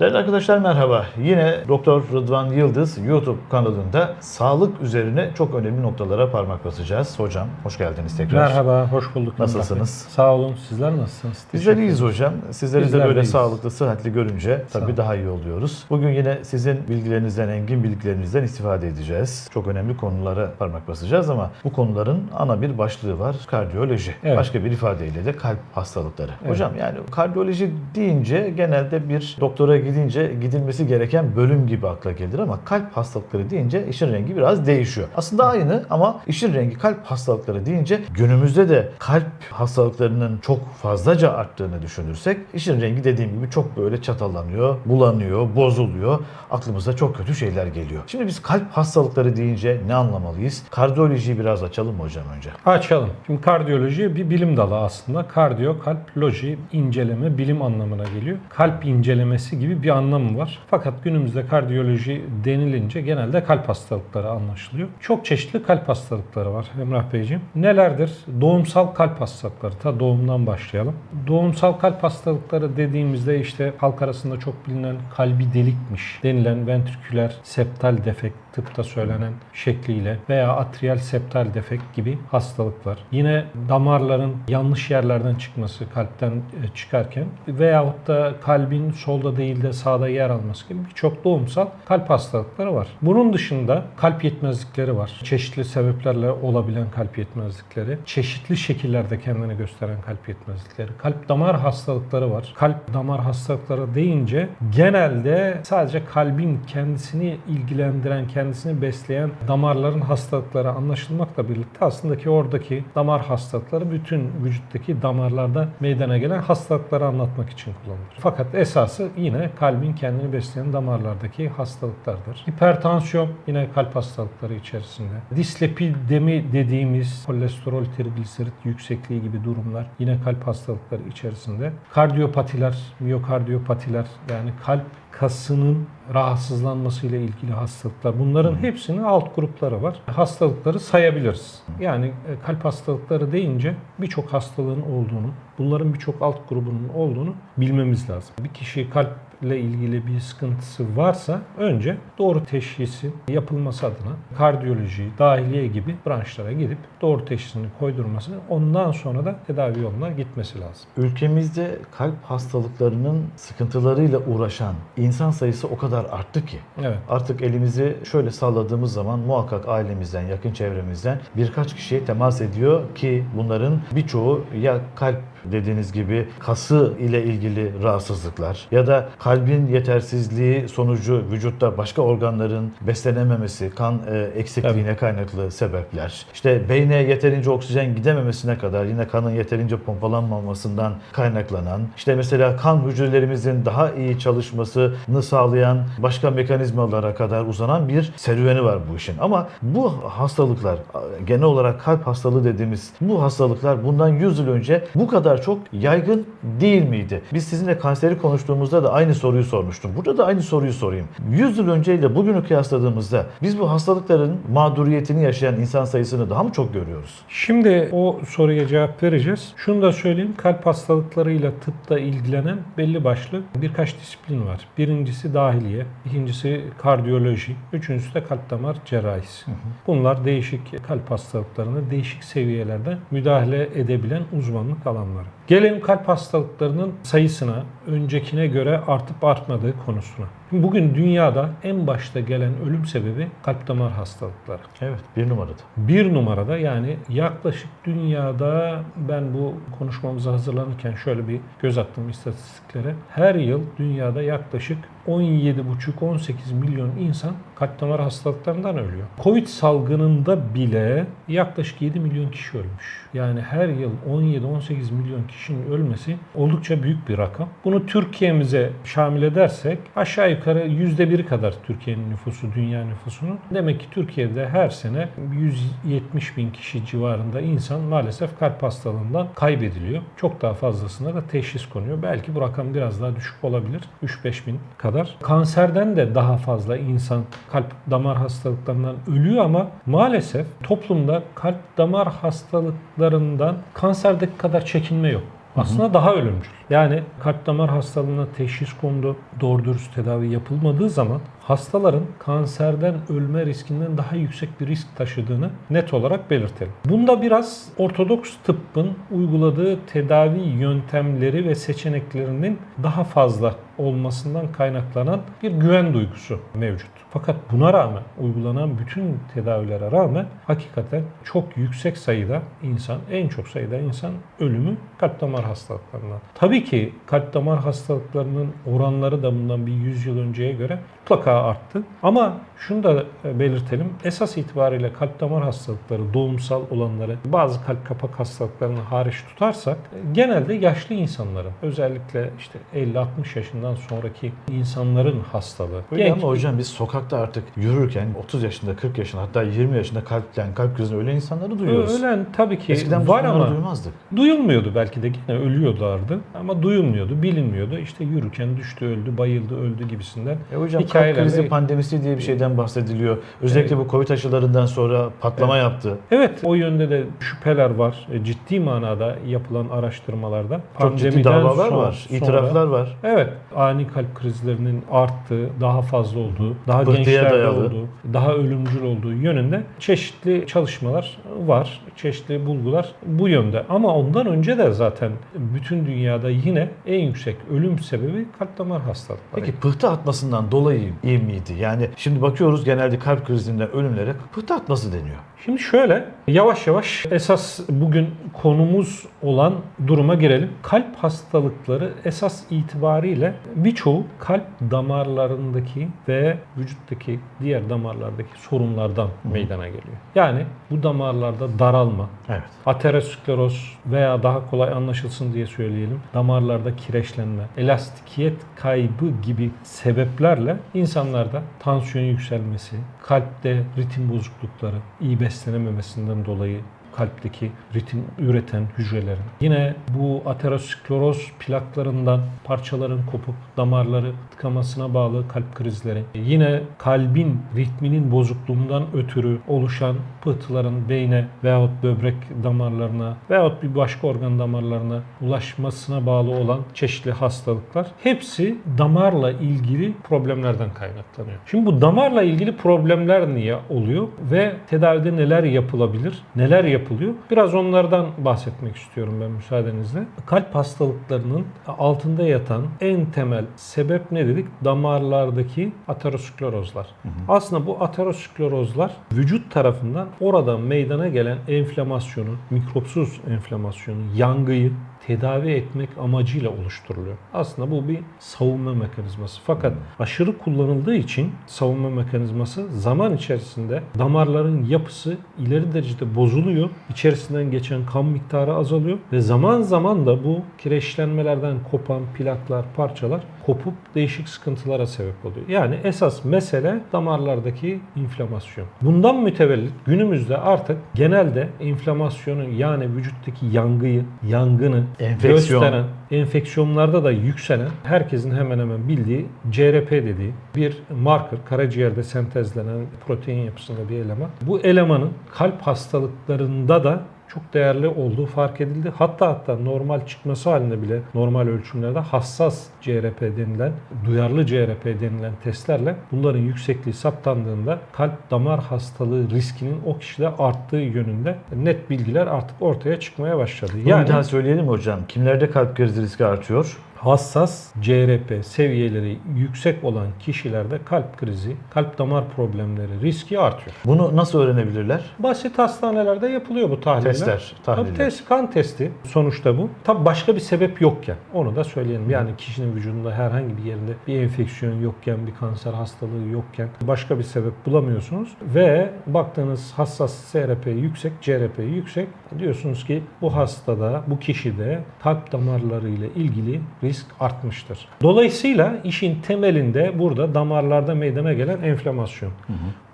Değerli arkadaşlar merhaba. Yine Doktor Rıdvan Yıldız YouTube kanalında sağlık üzerine çok önemli noktalara parmak basacağız. Hocam hoş geldiniz tekrar. Merhaba, hoş bulduk. Nasılsınız? Sağ olun. Sizler nasılsınız? Bizler iyiyiz hocam. Sizleri de böyle iyiyiz. sağlıklı, sıhhatli görünce tabii daha iyi oluyoruz. Bugün yine sizin bilgilerinizden, engin bilgilerinizden istifade edeceğiz. Çok önemli konulara parmak basacağız ama bu konuların ana bir başlığı var. Kardiyoloji. Evet. Başka bir ifadeyle de kalp hastalıkları. Evet. Hocam yani kardiyoloji deyince genelde bir doktora gidince gidilmesi gereken bölüm gibi akla gelir ama kalp hastalıkları deyince işin rengi biraz değişiyor. Aslında aynı ama işin rengi kalp hastalıkları deyince günümüzde de kalp hastalıklarının çok fazlaca arttığını düşünürsek işin rengi dediğim gibi çok böyle çatallanıyor, bulanıyor, bozuluyor. Aklımıza çok kötü şeyler geliyor. Şimdi biz kalp hastalıkları deyince ne anlamalıyız? Kardiyolojiyi biraz açalım mı hocam önce? Açalım. Şimdi kardiyoloji bir bilim dalı aslında. Kardiyo, kalp, loji, inceleme, bilim anlamına geliyor. Kalp incelemesi gibi bir anlamı var. Fakat günümüzde kardiyoloji denilince genelde kalp hastalıkları anlaşılıyor. Çok çeşitli kalp hastalıkları var Emrah Beyciğim. Nelerdir? Doğumsal kalp hastalıkları. Ta doğumdan başlayalım. Doğumsal kalp hastalıkları dediğimizde işte halk arasında çok bilinen kalbi delikmiş denilen ventriküler septal defekt tıpta söylenen şekliyle veya atrial septal defekt gibi hastalıklar. Yine damarların yanlış yerlerden çıkması kalpten e, çıkarken veyahut da kalbin solda değil de sağda yer alması gibi birçok doğumsal kalp hastalıkları var. Bunun dışında kalp yetmezlikleri var. Çeşitli sebeplerle olabilen kalp yetmezlikleri, çeşitli şekillerde kendini gösteren kalp yetmezlikleri, kalp damar hastalıkları var. Kalp damar hastalıkları deyince genelde sadece kalbin kendisini ilgilendiren, kendisini besleyen damarların hastalıkları anlaşılmakla birlikte aslında ki oradaki damar hastalıkları bütün vücuttaki damarlarda meydana gelen hastalıkları anlatmak için kullanılır. Fakat esası yine kalbin kendini besleyen damarlardaki hastalıklardır. Hipertansiyon yine kalp hastalıkları içerisinde. Dislipidemi dediğimiz kolesterol, trigliserit yüksekliği gibi durumlar yine kalp hastalıkları içerisinde. Kardiyopatiler, miyokardiyopatiler yani kalp kasının rahatsızlanmasıyla ilgili hastalıklar. Bunların hepsinin alt grupları var. Hastalıkları sayabiliriz. Yani e, kalp hastalıkları deyince birçok hastalığın olduğunu, bunların birçok alt grubunun olduğunu bilmemiz lazım. Bir kişi kalp ile ilgili bir sıkıntısı varsa önce doğru teşhisi yapılması adına kardiyoloji, dahiliye gibi branşlara gidip doğru teşhisini koydurması ondan sonra da tedavi yoluna gitmesi lazım. Ülkemizde kalp hastalıklarının sıkıntılarıyla uğraşan insan sayısı o kadar arttı ki Evet. artık elimizi şöyle salladığımız zaman muhakkak ailemizden, yakın çevremizden birkaç kişiye temas ediyor ki bunların birçoğu ya kalp dediğiniz gibi kası ile ilgili rahatsızlıklar ya da kalbin yetersizliği sonucu vücutta başka organların beslenememesi, kan e, eksikliğine kaynaklı sebepler. İşte beyne yeterince oksijen gidememesine kadar yine kanın yeterince pompalanmamasından kaynaklanan, işte mesela kan hücrelerimizin daha iyi çalışmasını sağlayan başka mekanizmalara kadar uzanan bir serüveni var bu işin. Ama bu hastalıklar genel olarak kalp hastalığı dediğimiz bu hastalıklar bundan 100 yıl önce bu kadar çok yaygın değil miydi? Biz sizinle kanseri konuştuğumuzda da aynı soruyu sormuştum. Burada da aynı soruyu sorayım. 100 yıl önceyle bugünü kıyasladığımızda biz bu hastalıkların mağduriyetini yaşayan insan sayısını daha mı çok görüyoruz? Şimdi o soruya cevap vereceğiz. Şunu da söyleyeyim. Kalp hastalıklarıyla tıpta ilgilenen belli başlı birkaç disiplin var. Birincisi dahiliye, ikincisi kardiyoloji, üçüncüsü de kalp damar cerrahisi. Bunlar değişik kalp hastalıklarına değişik seviyelerde müdahale edebilen uzmanlık alanları. var. Gelelim kalp hastalıklarının sayısına, öncekine göre artıp artmadığı konusuna. Bugün dünyada en başta gelen ölüm sebebi kalp damar hastalıkları. Evet, bir numarada. Bir numarada yani yaklaşık dünyada ben bu konuşmamıza hazırlanırken şöyle bir göz attım istatistiklere. Her yıl dünyada yaklaşık 17,5-18 milyon insan kalp damar hastalıklarından ölüyor. Covid salgınında bile yaklaşık 7 milyon kişi ölmüş. Yani her yıl 17-18 milyon kişinin ölmesi oldukça büyük bir rakam. Bunu Türkiye'mize şamil edersek aşağı yukarı %1 kadar Türkiye'nin nüfusu dünya nüfusunun. Demek ki Türkiye'de her sene 170 bin kişi civarında insan maalesef kalp hastalığından kaybediliyor. Çok daha fazlasına da teşhis konuyor. Belki bu rakam biraz daha düşük olabilir. 3-5 bin kadar. Kanserden de daha fazla insan kalp damar hastalıklarından ölüyor ama maalesef toplumda kalp damar hastalıklarından kanserdeki kadar çekinme yok. Aslında daha ölümcül. Yani kalp damar hastalığına teşhis kondu, doğru dürüst tedavi yapılmadığı zaman hastaların kanserden ölme riskinden daha yüksek bir risk taşıdığını net olarak belirtelim. Bunda biraz ortodoks tıbbın uyguladığı tedavi yöntemleri ve seçeneklerinin daha fazla olmasından kaynaklanan bir güven duygusu mevcut. Fakat buna rağmen uygulanan bütün tedavilere rağmen hakikaten çok yüksek sayıda insan, en çok sayıda insan ölümü kalp damar hastalıklarından. Tabii ki kalp damar hastalıklarının oranları da bundan bir 100 yıl önceye göre mutlaka arttı. Ama şunu da belirtelim. Esas itibariyle kalp damar hastalıkları, doğumsal olanları, bazı kalp kapak hastalıklarını hariç tutarsak genelde yaşlı insanların özellikle işte 50-60 yaşından sonraki insanların hastalığı. Öyle Genç- ama hocam biz sokakta artık yürürken 30 yaşında, 40 yaşında hatta 20 yaşında kalpten kalp krizinden ölen insanları duyuyoruz. Ölen tabii ki Eskiden var ama duymazdık. duyulmuyordu belki de gene ölüyorlardı ama duyulmuyordu, bilinmiyordu. İşte yürürken düştü, öldü, bayıldı, öldü gibisinden. E hocam kalp Krizi pandemisi diye bir şeyden bahsediliyor. Özellikle bu Covid aşılarından sonra patlama yaptı. Evet, o yönde de şüpheler var. E, Ciddi manada yapılan araştırmalarda. Çok ciddi davalar son- var, sonra- itiraflar var. Evet, ani kalp krizlerinin arttığı, daha fazla olduğu, daha Pıhtıya gençlerde dayalı. olduğu, daha ölümcül olduğu yönünde çeşitli çalışmalar var, çeşitli bulgular bu yönde. Ama ondan önce de zaten bütün dünyada yine en yüksek ölüm sebebi kalp damar hastalıkları. Peki pıhtı atmasından dolayı iyi miydi? Yani şimdi bakıyoruz genelde kalp krizinden ölümlere pıhtı atması deniyor. Şimdi şöyle yavaş yavaş esas bugün konumuz olan duruma girelim. Kalp hastalıkları esas itibariyle birçoğu kalp damarlarındaki ve vücuttaki diğer damarlardaki sorunlardan meydana geliyor. Yani bu damarlarda daralma, Evet. ateroskleroz veya daha kolay anlaşılsın diye söyleyelim damarlarda kireçlenme, elastikiyet kaybı gibi sebeplerle insanlarda tansiyon yükselmesi, kalpte ritim bozuklukları, iyi beslenememesinden dolayı kalpteki ritim üreten hücrelerin. Yine bu ateroskleroz plaklarından parçaların kopup damarları tıkamasına bağlı kalp krizleri. Yine kalbin ritminin bozukluğundan ötürü oluşan pıhtıların beyne veyahut böbrek damarlarına veyahut bir başka organ damarlarına ulaşmasına bağlı olan çeşitli hastalıklar hepsi damarla ilgili problemlerden kaynaklanıyor. Şimdi bu damarla ilgili problemler niye oluyor ve tedavide neler yapılabilir, neler yapılıyor? Biraz onlardan bahsetmek istiyorum ben müsaadenizle. Kalp hastalıklarının altında yatan en temel sebep ne dedik? Damarlardaki aterosklerozlar. Aslında bu aterosklerozlar vücut tarafından orada meydana gelen enflamasyonu, mikropsuz enflamasyonu, yangıyı tedavi etmek amacıyla oluşturuluyor. Aslında bu bir savunma mekanizması. Fakat aşırı kullanıldığı için savunma mekanizması zaman içerisinde damarların yapısı ileri derecede bozuluyor. İçerisinden geçen kan miktarı azalıyor ve zaman zaman da bu kireçlenmelerden kopan plaklar, parçalar kopup değişik sıkıntılara sebep oluyor. Yani esas mesele damarlardaki inflamasyon. Bundan mütevellit günümüzde artık genelde inflamasyonu yani vücuttaki yangıyı, yangını Enfeksiyon. gösteren, enfeksiyonlarda da yükselen herkesin hemen hemen bildiği CRP dediği bir marker, karaciğerde sentezlenen protein yapısında bir eleman. Bu elemanın kalp hastalıklarında da çok değerli olduğu fark edildi. Hatta hatta normal çıkması halinde bile normal ölçümlerde hassas CRP denilen, duyarlı CRP denilen testlerle bunların yüksekliği saptandığında kalp damar hastalığı riskinin o kişide arttığı yönünde net bilgiler artık ortaya çıkmaya başladı. Bunu bir daha söyleyelim hocam. Kimlerde kalp krizi riski artıyor? Hassas CRP seviyeleri yüksek olan kişilerde kalp krizi, kalp damar problemleri riski artıyor. Bunu nasıl öğrenebilirler? Basit hastanelerde yapılıyor bu tahliller. Testler, Tabii tahliller. test, kan testi sonuçta bu. Tabii başka bir sebep yokken onu da söyleyelim. Yani kişinin vücudunda herhangi bir yerinde bir enfeksiyon yokken, bir kanser hastalığı yokken başka bir sebep bulamıyorsunuz ve baktığınız hassas CRP yüksek, CRP yüksek diyorsunuz ki bu hastada, bu kişide kalp damarları ile ilgili risk artmıştır. Dolayısıyla işin temelinde burada damarlarda meydana gelen enflamasyon.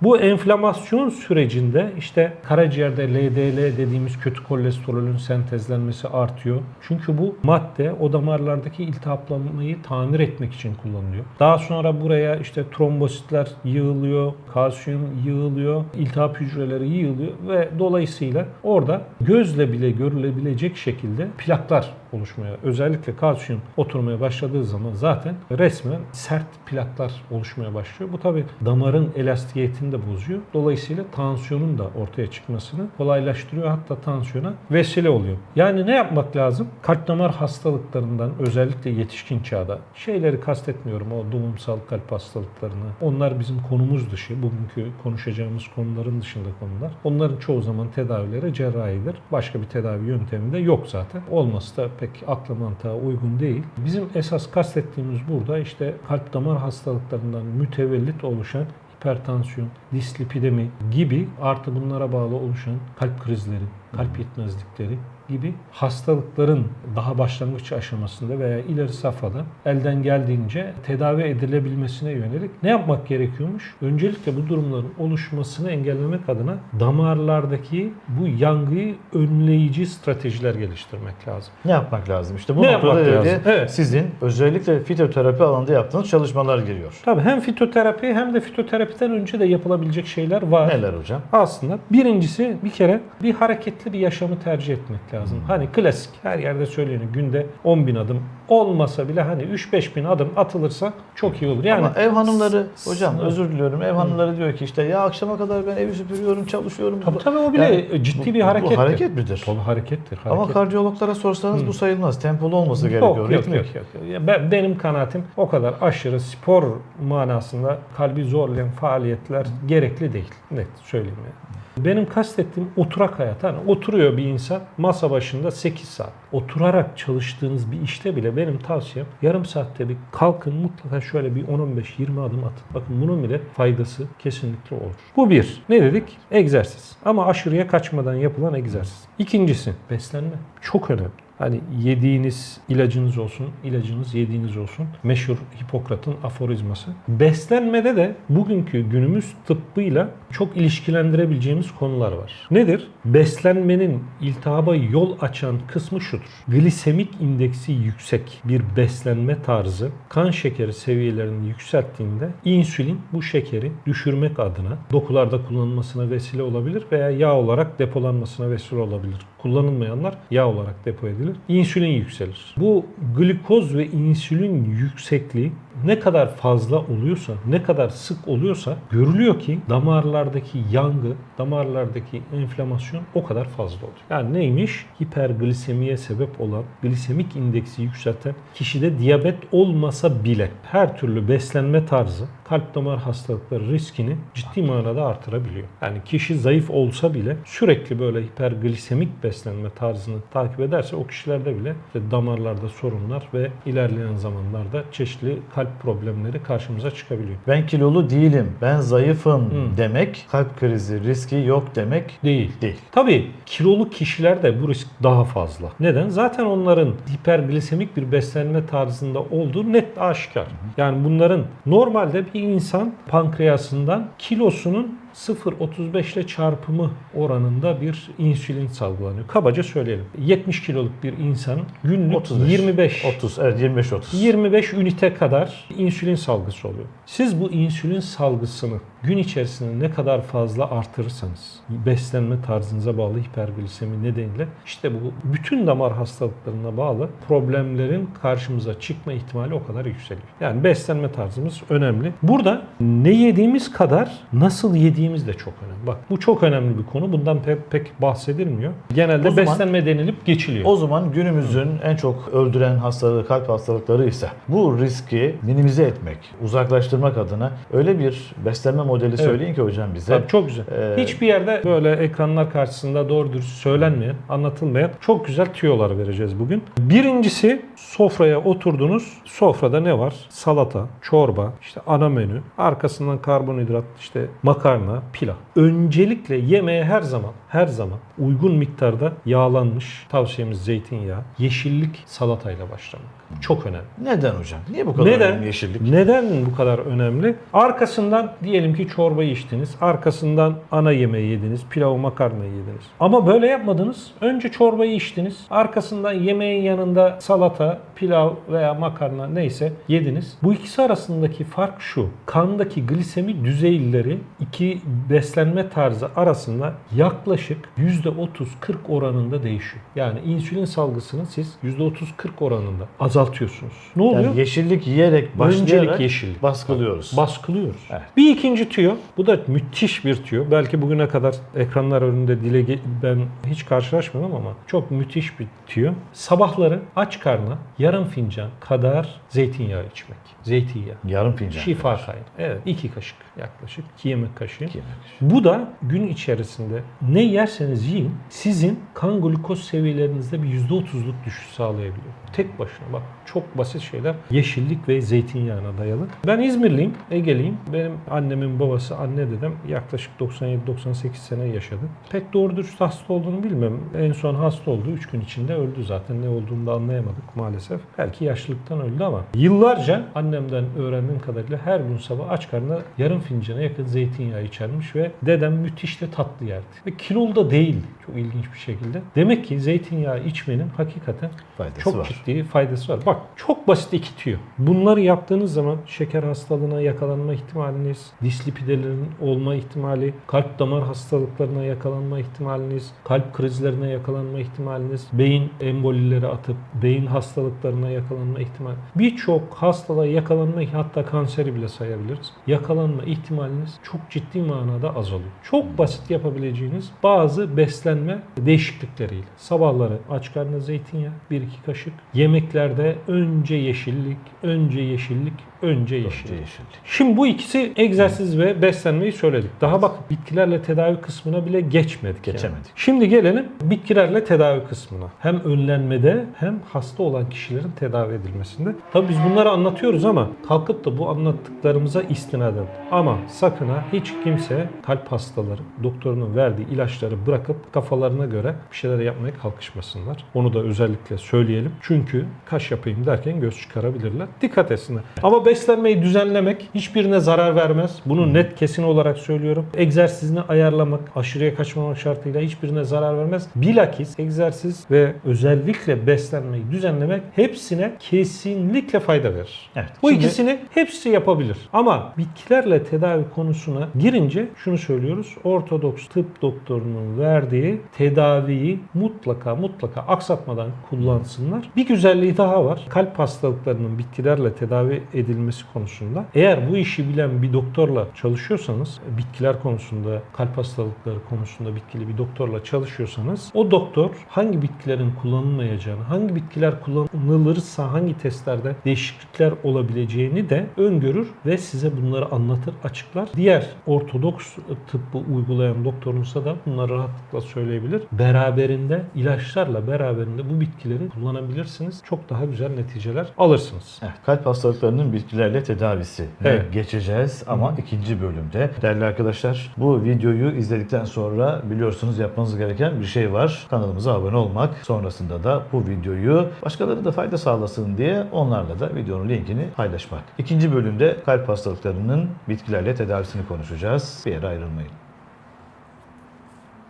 Bu enflamasyon sürecinde işte karaciğerde LDL dediğimiz kötü kolesterolün sentezlenmesi artıyor. Çünkü bu madde o damarlardaki iltihaplanmayı tamir etmek için kullanılıyor. Daha sonra buraya işte trombositler yığılıyor, kalsiyum yığılıyor, iltihap hücreleri yığılıyor ve dolayısıyla orada gözle bile görülebilecek şekilde plaklar oluşmaya, özellikle kalsiyum oturmaya başladığı zaman zaten resmen sert plaklar oluşmaya başlıyor. Bu tabi damarın elastikiyetini de bozuyor. Dolayısıyla tansiyonun da ortaya çıkmasını kolaylaştırıyor. Hatta tansiyona vesile oluyor. Yani ne yapmak lazım? Kalp damar hastalıklarından özellikle yetişkin çağda şeyleri kastetmiyorum o doğumsal kalp hastalıklarını. Onlar bizim konumuz dışı. Bugünkü konuşacağımız konuların dışında konular. Onların çoğu zaman tedavileri cerrahidir. Başka bir tedavi yöntemi de yok zaten. Olması da pek akla mantığa uygun değil. Bizim esas kastettiğimiz burada işte kalp damar hastalıklarından mütevellit oluşan hipertansiyon, dislipidemi gibi artı bunlara bağlı oluşan kalp krizleri, kalp yetmezlikleri gibi hastalıkların daha başlangıç aşamasında veya ileri safhada elden geldiğince tedavi edilebilmesine yönelik ne yapmak gerekiyormuş? Öncelikle bu durumların oluşmasını engellemek adına damarlardaki bu yangıyı önleyici stratejiler geliştirmek lazım. Ne yapmak lazım? İşte bu Ne noktada lazım? Evet. sizin özellikle fitoterapi alanında yaptığınız çalışmalar giriyor. Tabii hem fitoterapi hem de fitoterapiden önce de yapılabilecek şeyler var. Neler hocam? Aslında birincisi bir kere bir hareketli bir yaşamı tercih etmek lazım. Hani klasik her yerde söyleniyor günde 10 bin adım olmasa bile hani 3-5 bin adım atılırsa çok iyi olur. Yani Ama ev hanımları hocam özür diliyorum. Ev hanımları diyor ki işte ya akşama kadar ben evi süpürüyorum, çalışıyorum. tabii, tabii o bile Yani ciddi bu- bir harekettir. Bu hareket midir? Tabii harekettir. Ama hareket. kardiyologlara sorsanız bu sayılmaz. Tempolu olması Yok, gerekiyor. yok, yok, yok. Ya Ben, benim kanaatim o kadar aşırı spor manasında kalbi zorlayan faaliyetler gerekli değil. Net söyleyeyim yani. Benim kastettiğim oturak hayat. Hani oturuyor bir insan masa başında 8 saat. Oturarak çalıştığınız bir işte bile benim tavsiyem yarım saatte bir kalkın mutlaka şöyle bir 10-15-20 adım atın. Bakın bunun bile faydası kesinlikle olur. Bu bir. Ne dedik? Egzersiz. Ama aşırıya kaçmadan yapılan egzersiz. İkincisi beslenme. Çok önemli. Hani yediğiniz ilacınız olsun, ilacınız yediğiniz olsun. Meşhur Hipokrat'ın aforizması. Beslenmede de bugünkü günümüz tıbbıyla çok ilişkilendirebileceğimiz konular var. Nedir? Beslenmenin iltihaba yol açan kısmı şudur. Glisemik indeksi yüksek bir beslenme tarzı kan şekeri seviyelerini yükselttiğinde insülin bu şekeri düşürmek adına dokularda kullanılmasına vesile olabilir veya yağ olarak depolanmasına vesile olabilir. Kullanılmayanlar yağ olarak depo edilir. İnsülin yükselir. Bu glikoz ve insülin yüksekliği ne kadar fazla oluyorsa, ne kadar sık oluyorsa görülüyor ki damarlardaki yangı, damarlardaki enflamasyon o kadar fazla oluyor. Yani neymiş? Hiperglisemiye sebep olan, glisemik indeksi yükselten kişide diyabet olmasa bile her türlü beslenme tarzı kalp damar hastalıkları riskini ciddi manada artırabiliyor. Yani kişi zayıf olsa bile sürekli böyle hiperglisemik beslenme tarzını takip ederse o kişilerde bile işte damarlarda sorunlar ve ilerleyen zamanlarda çeşitli kalp problemleri karşımıza çıkabiliyor. Ben kilolu değilim, ben zayıfım demek kalp krizi riski yok demek Değil. değil. Tabii kilolu kişilerde bu risk daha fazla. Neden? Zaten onların hiperglisemik bir beslenme tarzında olduğu net aşikar. Yani bunların normalde bir insan pankreasından kilosunun 0.35 ile çarpımı oranında bir insülin salgılanıyor. Kabaca söyleyelim. 70 kiloluk bir insan günlük 35. 25 30, evet 25-30. 25 ünite kadar insülin salgısı oluyor. Siz bu insülin salgısını gün içerisinde ne kadar fazla artırırsanız beslenme tarzınıza bağlı hiperglisemi nedeniyle işte bu bütün damar hastalıklarına bağlı problemlerin karşımıza çıkma ihtimali o kadar yükseliyor. Yani beslenme tarzımız önemli. Burada ne yediğimiz kadar nasıl yediğimiz de çok önemli. Bak bu çok önemli bir konu. Bundan pek, pek bahsedilmiyor. Genelde O zaman- beslenme denilip geçiliyor. O zaman günümüzün en çok öldüren hastalığı kalp hastalıkları ise bu riski minimize etmek, uzaklaştırmak adına öyle bir beslenme modeli söyleyin ki hocam bize. Tabii çok güzel. Ee, Hiçbir yerde böyle ekranlar karşısında doğru dürüst söylenmeyen, anlatılmayan çok güzel tüyolar vereceğiz bugün. Birincisi sofraya oturdunuz. Sofrada ne var? Salata, çorba, işte ana menü, arkasından karbonhidrat, işte makarna, pilav. Öncelikle yemeğe her zaman her zaman uygun miktarda yağlanmış tavsiyemiz zeytinyağı, yeşillik salatayla başlamak. Çok önemli. Neden hocam? Niye bu kadar Neden? önemli yeşillik? Neden bu kadar önemli? Arkasından diyelim ki çorbayı içtiniz. Arkasından ana yemeği yediniz. Pilav makarnayı yediniz. Ama böyle yapmadınız. Önce çorbayı içtiniz. Arkasından yemeğin yanında salata, pilav veya makarna neyse yediniz. Bu ikisi arasındaki fark şu. Kandaki glisemi düzeyleri iki beslenme tarzı arasında yaklaşık %30-40 oranında değişiyor. Yani insülin salgısını siz %30-40 oranında azaltıyorsunuz. Ne oluyor? Yani yeşillik yiyerek başlayarak Öncelik yeşillik. baskılıyoruz. Baskılıyoruz. Evet. Bir ikinci tüyo. Bu da müthiş bir tüyo. Belki bugüne kadar ekranlar önünde dile ben hiç karşılaşmadım ama çok müthiş bir tüyo. Sabahları aç karnına yarım fincan kadar zeytinyağı içmek. Zeytinyağı. Yarım fincan. Şifa kaynağı. Evet. iki kaşık yaklaşık. iki yemek kaşığı. İki yemek. Bu da gün içerisinde ne yerseniz yiyin sizin kan glukoz seviyelerinizde bir %30'luk düşüş sağlayabiliyor. Tek başına bak çok basit şeyler yeşillik ve zeytinyağına dayalı. Ben İzmirliyim, Egeliyim. Benim annemin babası, anne dedem yaklaşık 97-98 sene yaşadı. Pek doğru dürüst hasta olduğunu bilmem. En son hasta oldu. 3 gün içinde öldü zaten. Ne olduğunu da anlayamadık maalesef. Belki yaşlılıktan öldü ama yıllarca annemden öğrendiğim kadarıyla her gün sabah aç karnına yarım fincana yakın zeytinyağı içermiş ve dedem müthiş de tatlı yerdi. Ve kilolu da değildi. Çok ilginç bir şekilde. Demek ki zeytinyağı içmenin hakikaten Faydası çok var. ciddi faydası var. Bak çok basit iki tüyo. Bunları yaptığınız zaman şeker hastalığına yakalanma ihtimaliniz, dislipidelerin olma ihtimali, kalp damar hastalıklarına yakalanma ihtimaliniz, kalp krizlerine yakalanma ihtimaliniz, beyin embolileri atıp beyin hastalıklarına yakalanma ihtimali. Birçok hastalığa yakalanma hatta kanseri bile sayabiliriz. Yakalanma ihtimaliniz çok ciddi manada azalıyor. Çok basit yapabileceğiniz bazı beslenme değişiklikleriyle. Sabahları aç karnına zeytinyağı, 1-2 kaşık. Yemeklerde önce yeşillik, önce yeşillik, önce yeşillik. Şimdi bu ikisi egzersiz ve beslenmeyi söyledik. Daha bak bitkilerle tedavi kısmına bile geçmedik. yani. Geçemedik. Şimdi gelelim bitkilerle tedavi kısmına. Hem önlenmede hem hasta olan kişilerin tedavi edilmesinde. Tabii biz bunları anlatıyoruz ama kalkıp da bu anlattıklarımıza istinaden. Ama sakın ha hiç kimse kalp hastaları doktorunun verdiği ilaçları bırakıp kafalarına göre bir şeyler yapmaya kalkışmasınlar. Onu da özellikle söyleyelim. Çünkü kaş yapayım derken göz çıkarabilirler. Dikkat etsinler. Ama beslenmeyi düzenlemek hiçbirine zarar vermez. Bunu net kesin olarak söylüyorum. Egzersizini ayarlamak, aşırıya kaçmamak şartıyla hiçbirine zarar vermez. Bilakis egzersiz ve özellikle beslenmeyi düzenlemek hepsine kesinlikle fayda verir. Evet. Bu Şimdi- ikisini hepsi yapabilir. Ama bitkilerle tedavi konusuna girince şunu söylüyoruz. Ortodoks tıp doktorunun verdiği tedaviyi mutlaka mutlaka aksatmadan kullansınlar. Bir güzelliği daha var. Kalp hastalıklarının bitkilerle tedavi edilmesi konusunda. Eğer bu işi bilen bir doktorla çalışıyorsanız, bitkiler konusunda, kalp hastalıkları konusunda bitkili bir doktorla çalışıyorsanız, o doktor hangi bitkilerin kullanılmayacağını, hangi bitkiler kullanılırsa hangi testlerde değişiklikler olabileceğini de öngörür ve size bunları anlatır, açıklar. Diğer ortodoks tıbbı uygulayan doktorunsa da bunları rahatlıkla söyleyebilir. Beraberinde ilaçlarla beraberinde bu bitkileri kullanabilirsiniz. Çok daha güzel neticeler alırsınız. Evet, kalp hastalıklarının bitkilerle tedavisi Evet. geçeceğiz ama ikinci bölümde. Değerli arkadaşlar bu videoyu izledikten sonra biliyorsunuz yapmanız gereken bir şey var. Kanalımıza abone olmak. Sonrasında da bu videoyu başkaları da fayda sağlasın diye onlarla da videonun linkini paylaşmak. İkinci bölümde kalp hastalıklarının bitkilerle tedavisini konuşacağız. Bir yere ayrılmayın.